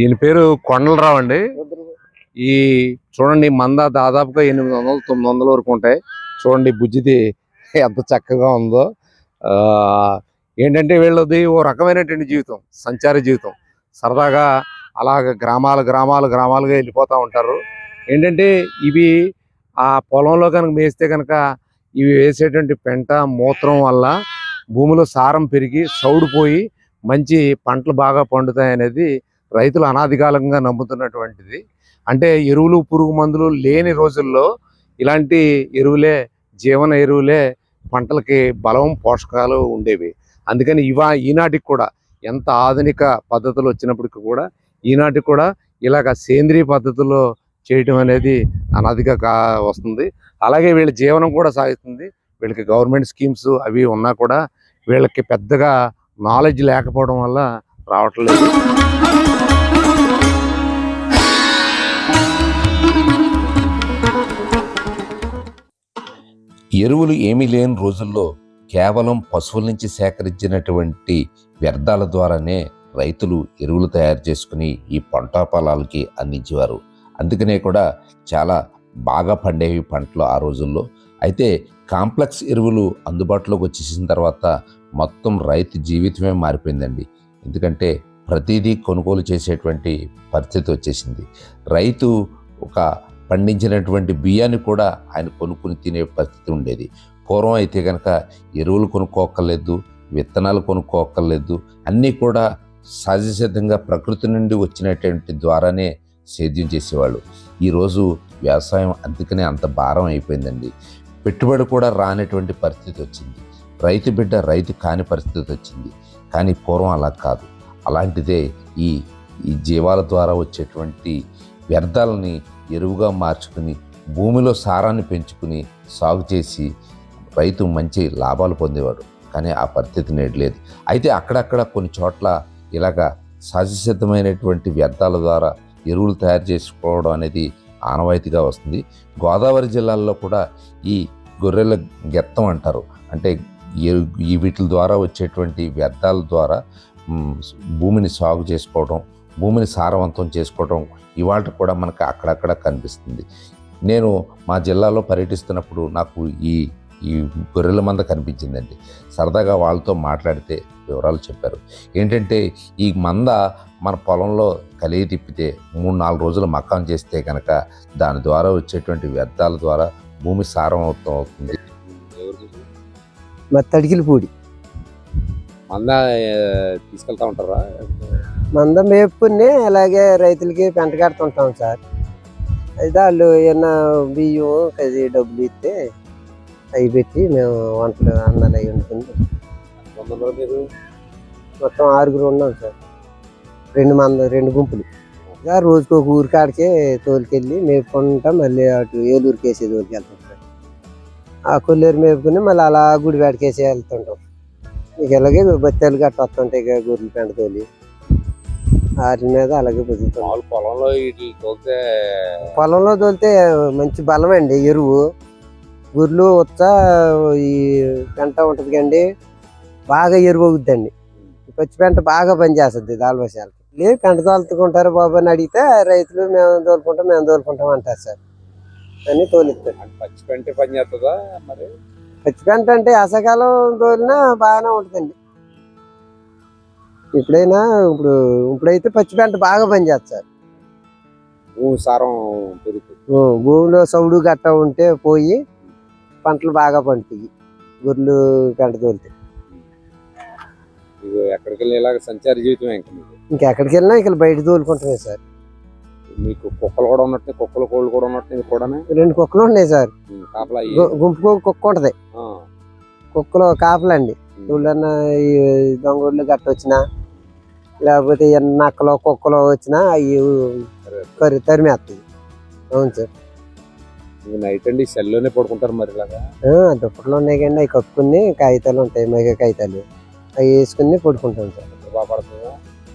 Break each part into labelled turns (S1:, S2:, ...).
S1: ఈయన పేరు కొండలరావు అండి. ఈ చూడండి మంద దాదాపుగా ఎనిమిది వందలు తొమ్మిది వందల వరకు ఉంటాయి. చూడండి బుజ్జిది ఎంత చక్కగా ఉందో. ఏంటంటే వీళ్ళది ఓ రకమైనటువంటి జీవితం సంచార జీవితం. సరదాగా అలాగ గ్రామాలు గ్రామాలు గ్రామాలుగా వెళ్ళిపోతూ ఉంటారు. ఏంటంటే ఇవి ఆ పొలంలో కనుక మేస్తే కనుక ఇవి వేసేటువంటి పెంట మూత్రం వల్ల భూమిలో సారం పెరిగి సౌడుపోయి మంచి పంటలు బాగా పండుతాయి అనేది రైతులు అనాధికాలంగా నమ్ముతున్నటువంటిది. అంటే ఎరువులు పురుగు మందులు లేని రోజుల్లో ఇలాంటి ఎరువులే జీవన ఎరువులే పంటలకి బలం పోషకాలు ఉండేవి. అందుకని ఇవా ఈనాటికి కూడా ఎంత ఆధునిక పద్ధతులు వచ్చినప్పటికీ కూడా ఈనాటికి కూడా ఇలాగ సేంద్రియ పద్ధతుల్లో చేయటం అనేది అనధిక కా వస్తుంది. అలాగే వీళ్ళ జీవనం కూడా సాగుతుంది వీళ్ళకి గవర్నమెంట్ స్కీమ్స్ అవి ఉన్నా కూడా వీళ్ళకి పెద్దగా నాలెడ్జ్ లేకపోవడం వల్ల రావట్లేదు.
S2: ఎరువులు ఏమీ లేని రోజుల్లో కేవలం పశువుల నుంచి సేకరించినటువంటి వ్యర్థాల ద్వారానే రైతులు ఎరువులు తయారు చేసుకుని ఈ పంట పొలాలకి అందించేవారు. అందుకనే కూడా చాలా బాగా పండేవి పంటలు ఆ రోజుల్లో. అయితే కాంప్లెక్స్ ఎరువులు అందుబాటులోకి వచ్చేసిన తర్వాత మొత్తం రైతు జీవితమే మారిపోయిందండి. ఎందుకంటే ప్రతిదీ కొనుగోలు చేసేటువంటి పరిస్థితి వచ్చేసింది. రైతు ఒక పండించినటువంటి బియ్యాన్ని కూడా ఆయన కొనుక్కుని తినే పరిస్థితి ఉండేది. పూర్వం అయితే కనుక ఎరువులు కొనుక్కోక్కర్లేదు విత్తనాలు కొనుక్కోక్కర్లేదు అన్నీ కూడా సహజసిద్ధంగా ప్రకృతి నుండి వచ్చినటువంటి ద్వారానే సేద్యం చేసేవాళ్ళు. ఈరోజు వ్యవసాయం అందుకనే అంత భారం అయిపోయిందండి. పెట్టుబడి కూడా రానటువంటి పరిస్థితి వచ్చింది. రైతు బిడ్డ రైతు కాని పరిస్థితి వచ్చింది. కానీ పూర్వం అలా కాదు. అలాంటిదే ఈ ఈ జీవాల ద్వారా వచ్చేటువంటి వ్యర్థాలని ఎరువుగా మార్చుకుని భూమిలో సారాన్ని పెంచుకుని సాగు చేసి రైతు మంచి లాభాలు పొందేవాడు. కానీ ఆ పరిస్థితి నేడు లేదు. అయితే అక్కడక్కడ కొన్ని చోట్ల ఇలాగా సహజసిద్ధమైనటువంటి వ్యర్థాల ద్వారా ఎరువులు తయారు చేసుకోవడం అనేది ఆనవాయితీగా వస్తుంది. గోదావరి జిల్లాల్లో కూడా ఈ గొర్రెల గెత్తం అంటారు. అంటే ఎరు- ఈ వీటి ద్వారా వచ్చేటువంటి వ్యర్థాల ద్వారా భూమిని సాగు చేసుకోవడం భూమిని సారవంతం చేసుకోవడం ఇవాళ కూడా మనకు అక్కడక్కడ కనిపిస్తుంది. నేను మా జిల్లాలో పర్యటిస్తున్నప్పుడు నాకు ఈ ఈ గొర్రెల మంద కనిపించిందండి. సరదాగా వాళ్ళతో మాట్లాడితే వివరాలు చెప్పారు. ఏంటంటే ఈ మంద మన పొలంలో కలిగి తిప్పితే మూడు నాలుగు రోజులు మకాం చేస్తే కనుక దాని ద్వారా వచ్చేటువంటి వ్యర్థాల ద్వారా భూమి సారవంతం అవుతుంది.
S3: మరి తడికిల పూడి.
S1: మంద తీసుకెళ్తా ఉంటారా?
S3: మందం వేపుకుని అలాగే రైతులకి పెంట కడుతుంటాం సార్. అయితే వాళ్ళు ఏమన్నా బియ్యం అది డబ్బులు ఇస్తే అవి పెట్టి మేము వంటలు అన్నాలు అవి వండుకుని మొత్తం ఆరుగురు ఉన్నాం సార్. రెండు మంద రెండు గుంపులు. సార్ రోజుకి ఒక ఊరి కాడికే తోలుకెళ్ళి మేపుకుంటాం మళ్ళీ అటు ఏలూరుకి వేసి తోలుకెళ్తాం సార్. ఆ కొల్లేరు మేపుకుని మళ్ళీ అలా గుడివాడికి వేసి వెళ్తుంటాం. ఇక ఇలాగే బత్తాలు గట్ట వస్తుంటాయి ఇక గొర్రెలు పెంట తోలి. వాటి మీద అలాగే
S1: మామూలు పొలంలో తోలితే
S3: పొలంలో తోలితే మంచి బలం అండి ఎరువు. గుర్లు ఉచ్చ ఈ పెంట ఉంటుంది కండి బాగా ఎరువు అవుద్దండి. పచ్చి పెంట బాగా పనిచేస్తుంది దాల్వశాలకి లేదు పెంట తోలుతుకుంటారు బాబు అని అడిగితే రైతులు మేము తోలుకుంటాం మేము తోలుకుంటాం అంటారు సార్. అని తోలిస్తారు.
S1: పచ్చి పెంటే పని చేస్తుందా మరి?
S3: పచ్చి పెంట అంటే అసకాలం తోలినా బాగానే ఉంటుందండి. ఇప్పుడైనా ఇప్పుడు ఇప్పుడైతే పచ్చి పెంట బాగా పనిచేస్తుంది సార్ భూమిలో సౌడు గట్ట ఉంటే పోయి పంటలు బాగా పండుతాయి. గొర్రెలు పెంట తోలితే.
S1: ఎక్కడికి వెళ్ళి సంచార జీవితం
S3: ఇంకెక్కడికి వెళ్ళినా ఇక్కడ బయట తోలుకుంటామే సార్.
S1: మీకు కుక్కలు కూడా ఉన్నట్టు కుక్కలు కోళ్ళు కూడా ఉన్నట్టు కూడా
S3: రెండు కుక్కలు ఉన్నాయి సార్.
S1: కాపలా అయ్యి.
S3: గు- గుంపుకు ఒక కుక్క ఉంటది. కుక్కలు కాపలండి. ఈ దొంగళ్ళు గట్ట వచ్చినా లేకపోతే నక్కలు కుక్కలు వచ్చినా అవి. కరి తరిమేస్తాయి అవును సార్.
S1: నైట్ అండి సెల్లోనే పడుకుంటారు మరి ఇలాగా?
S3: దుప్పట్లు ఉన్నాయి కానీ అవి కప్పుకుని కాగితాలు ఉంటాయి మెగ కాగితాలు. అవి వేసుకుని పడుకుంటాం సార్.
S1: బాగా పడుతుందా?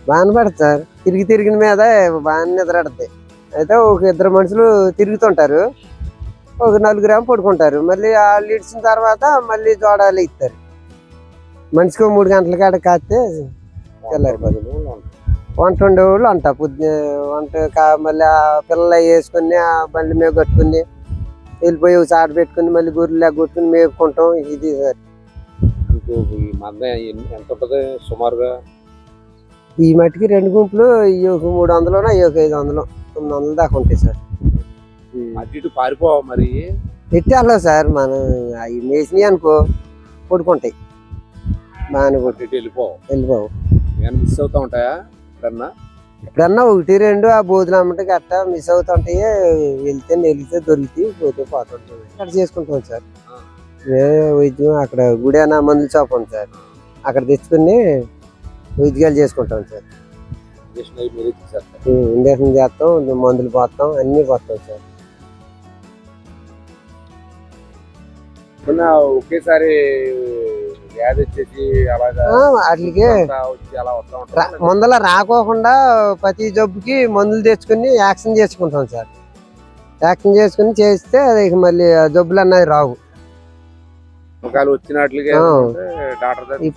S3: బాగానే పడుతుంది సార్. తిరిగి తిరిగిన మీద బాగా నిద్రడుతాయి అయితే ఒక ఇద్దరు మనుషులు తిరుగుతుంటారు. ఒక నలుగురు ఏమో పడుకుంటారు. మళ్ళీ వాళ్ళు ఇడిచిన తర్వాత మళ్ళీ జోడాలు ఇస్తారు. మనిషికి మూడు గంటల కాడ కాస్తే వంట ఉండేవాళ్ళు అంట పొద్దున వంట కా- మళ్ళీ ఆ పిల్లలు వేసుకుని ఆ బండి మీద కట్టుకుని వెళ్ళిపోయి చాట పెట్టుకుని మళ్ళీ గొర్రెలు కొట్టుకుని మేపుకుంటాం. ఇది సార్.
S1: ఎంత ఉంటుంది సుమారుగా?
S3: ఈ మట్టికి రెండు గుంపులు ఈ ఒక మూడు వందలు ఈ ఒక ఐదు వందలు తొమ్మిది వందలు దాకా ఉంటాయి సార్.
S1: అటు పారిపోవా మరి?
S3: పెట్టాలో సార్ మనం అవి మేసినాయి అనుకో పడుకుంటాయి. బాగానే
S1: ఇటు వెళ్ళిపోవు.
S3: వెళ్ళిపోవు.
S1: ఏమైనా మిస్ అవుతా ఉంటాయా? ఎప్పుడన్నా?
S3: ఇప్పుడన్నా ఒకటి రెండు ఆ బోధులు అమ్మటం గట్ట మిస్ అవుతుంటాయి వెళ్తే వెళ్తే దొరికితే పోతే పోతుంటాయి. అక్కడ చేసుకుంటాం సార్. వైద్యం అక్కడ గుడేనా మందుల షాప్ ఉంది సార్. అక్కడ తెచ్చుకుని వైద్యాలు చేసుకుంటాం సార్.
S1: ఇంజక్షన్
S3: చేస్తాం మందులు పోస్తాం అన్నీ పోస్తాం సార్.
S1: ఒకేసారి
S3: వాటికి ముందల రాకోకుండా ప్రతి జబ్బుకి మందులు తెచ్చుకుని యాక్షన్ చేసుకుంటాం సార్. యాక్షన్ చేసుకుని చేస్తే అది మళ్ళీ జబ్బులు అన్నది రావు. ఈ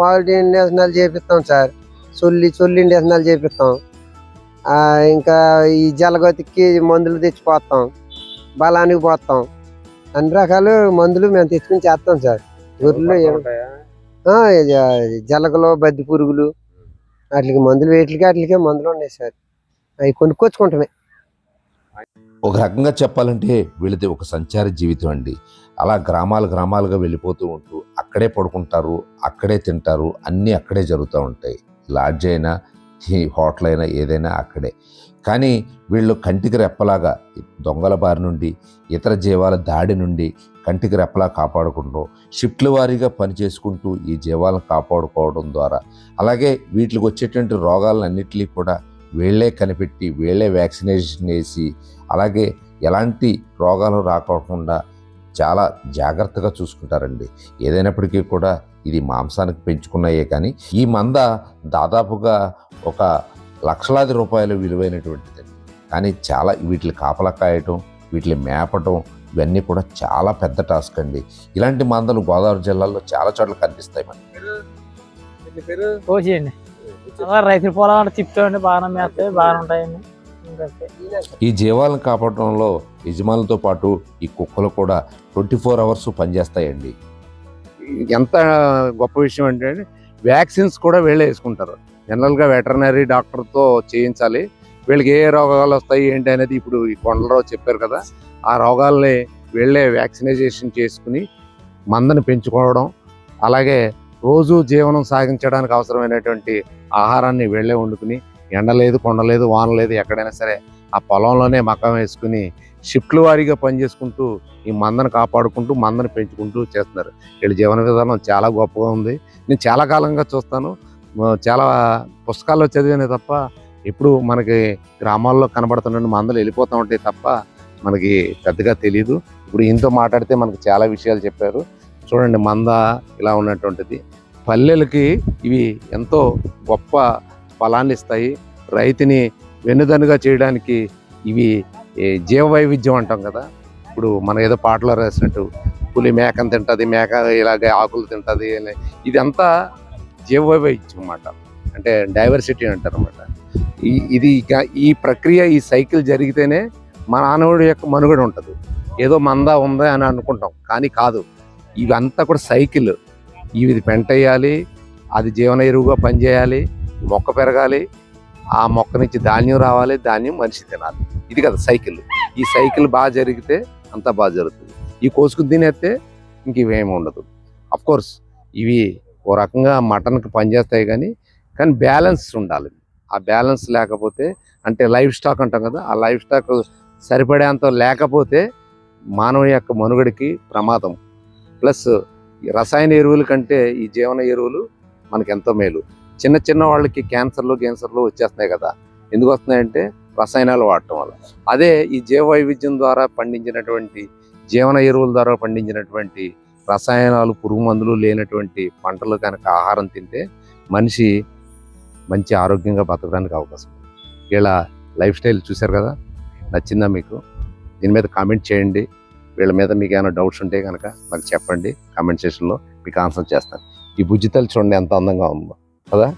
S3: పాలిటీ ఇండేషనల్ చేపిస్తాం సార్. సొల్లి సొల్లి ఇండేషనల్ చేపిస్తాం. ఇంకా ఈ జలగతికి మందులు తెచ్చిపోతాం. బలానికి పోతాం. అన్ని రకాలు మందులు మేము తెచ్చుకుని చేస్తాం సార్. గొర్రెలు జలగలు బద్ది పురుగులు వాటికి మందులు వేటికి వాటికే మందులు ఉన్నాయి సార్. అవి కొనుక్కొచ్చుకుంటామే.
S2: ఒక రకంగా చెప్పాలంటే వీళ్ళది ఒక సంచార జీవితం అండి. అలా గ్రామాలు గ్రామాలుగా వెళ్ళిపోతూ ఉంటూ అక్కడే పడుకుంటారు అక్కడే తింటారు అన్నీ అక్కడే జరుగుతూ ఉంటాయి. లాడ్జ్ అయినా ఈ హోటల్ అయినా ఏదైనా అక్కడే. కానీ వీళ్ళు కంటికి రెప్పలాగా దొంగల బారి నుండి ఇతర జీవాల దాడి నుండి కంటికి రెప్పలా కాపాడుకుంటూ షిఫ్ట్ల వారీగా పనిచేసుకుంటూ ఈ జీవాలను కాపాడుకోవడం ద్వారా అలాగే వీటికి వచ్చేటువంటి రోగాలన్నింటినీ కూడా వీళ్ళే కనిపెట్టి వీళ్ళే వ్యాక్సినేషన్ వేసి అలాగే ఎలాంటి రోగాలు రాకుండా చాలా జాగ్రత్తగా చూసుకుంటారండి. ఏదైనప్పటికీ కూడా ఇది మాంసానికి పెంచుకున్నాయే కానీ ఈ మంద దాదాపుగా ఒక లక్షలాది రూపాయలు విలువైనటువంటిది. కానీ చాలా వీటిని కాపలా కాయటం వీటిని మేపటం ఇవన్నీ కూడా చాలా పెద్ద టాస్క్ అండి. ఇలాంటి మందలు గోదావరి జిల్లాలో చాలా చోట్ల కనిపిస్తాయి మనకి.
S4: రైతుల పొలాలు తిప్పుతామండి బాగానే మేస్తాయి బాగానే ఉంటాయండి.
S2: ఈ జీవాలను కాపాడటంలో యజమానులతో పాటు ఈ కుక్కలు కూడా ట్వంటీ ఫోర్ అవర్స్ పనిచేస్తాయండి.
S1: ఎంత గొప్ప విషయం అంటే వ్యాక్సిన్స్ కూడా వీళ్ళే వేసుకుంటారు. జనరల్గా వెటర్నరీ డాక్టర్తో చేయించాలి. వీళ్ళకి ఏ రోగాలు వస్తాయి ఏంటి అనేది ఇప్పుడు ఈ కొండలరావు చెప్పారు కదా. ఆ రోగాల్ని వీళ్ళే వ్యాక్సినైజేషన్ చేసుకుని మందను పెంచుకోవడం అలాగే రోజు జీవనం సాగించడానికి అవసరమైనటువంటి ఆహారాన్ని వీళ్ళే వండుకుని ఎండ లేదు కొండ లేదు వాన లేదు ఎక్కడైనా సరే ఆ పొలంలోనే మకం వేసుకుని షిఫ్ట్ల వారీగా పనిచేసుకుంటూ ఈ మందను కాపాడుకుంటూ మందను పెంచుకుంటూ చేస్తున్నారు. వీళ్ళ జీవన విధానం చాలా గొప్పగా ఉంది. నేను చాలా కాలంగా చూస్తాను. చాలా పుస్తకాల్లో చదివానే తప్ప ఇప్పుడు మనకి గ్రామాల్లో కనబడుతున్న మందలు వెళ్ళిపోతూ ఉంటాయి తప్ప మనకి పెద్దగా తెలియదు ఇప్పుడు ఇంతో మాట్లాడితే మనకు చాలా విషయాలు చెప్పారు. చూడండి మంద ఇలా ఉన్నటువంటిది. పల్లెలకి ఇవి ఎంతో గొప్ప ఫలాన్ని ఇస్తాయి. రైతుని వెన్నుదన్నుగా చేయడానికి ఇవి ఈ జీవ వైవిధ్యం అంటాం కదా. ఇప్పుడు మనం ఏదో పాటలో రాసినట్టు పులి మేకను తింటుంది మేక ఇలాగే ఆకులు తింటుంది ఇదంతా జీవ వైవిధ్యం అన్నమాట. అంటే డైవర్సిటీ అంటారు అనమాట ఈ ఇది ఈ ప్రక్రియ ఈ సైకిల్ జరిగితేనే మన మానవుడి యొక్క మనుగడ ఉంటుంది. ఏదో మందా ఉందా అని అనుకుంటాం కానీ కాదు. ఇవంతా కూడా సైకిల్. ఇవి పెంటేయాలి అది జీవన ఎరువుగా పనిచేయాలి మొక్క పెరగాలి ఆ మొక్క నుంచి ధాన్యం రావాలి ధాన్యం మనిషి తినాలి. ఇది కదా సైకిల్. ఈ సైకిల్ బాగా జరిగితే అంతా బాగా జరుగుతుంది. ఈ కోసుకుని తినేస్తే ఇంక ఇవేమి ఉండదు. అఫ్ కోర్స్ ఇవి ఓ రకంగా మటన్కి పనిచేస్తాయి కానీ కానీ బ్యాలెన్స్ ఉండాలి. ఆ బ్యాలెన్స్ లేకపోతే అంటే లైఫ్ స్టాక్ అంటాం కదా ఆ లైఫ్ స్టాక్ సరిపడేంత లేకపోతే మానవుని యొక్క మనుగడికి ప్రమాదం. ప్లస్ ఈ రసాయన ఎరువుల కంటే ఈ జీవన ఎరువులు మనకు ఎంతో మేలు. చిన్న చిన్న వాళ్ళకి క్యాన్సర్లు క్యాన్సర్లు వచ్చేస్తున్నాయి కదా. ఎందుకు వస్తున్నాయంటే రసాయనాలు వాడటం వల్ల. అదే ఈ జీవ వైవిధ్యం ద్వారా పండించినటువంటి జీవన ఎరువుల ద్వారా పండించినటువంటి రసాయనాలు పురుగు మందులు లేనటువంటి పంటలు కనుక ఆహారం తింటే మనిషి మంచి ఆరోగ్యంగా బతకడానికి అవకాశం వీళ్ళ లైఫ్ స్టైల్ చూశారు కదా? నచ్చిందా మీకు? దీని మీద కామెంట్ చేయండి. వీళ్ళ మీద మీకు ఏమైనా డౌట్స్ ఉంటే కనుక నాకు చెప్పండి. కామెంట్ సెక్షన్లో మీకు ఆన్సర్ చేస్తాను. ఈ బుజ్జితలు చూడండి ఎంత అందంగా ఉందో. కదా?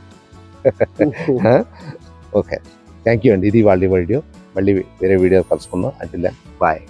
S1: ఓకే. థ్యాంక్ యూ అండి. ఇది వాళ్ళ వీడియో. మళ్ళీ వేరే వీడియో కలుసుకుందాం. అంటే బాయ్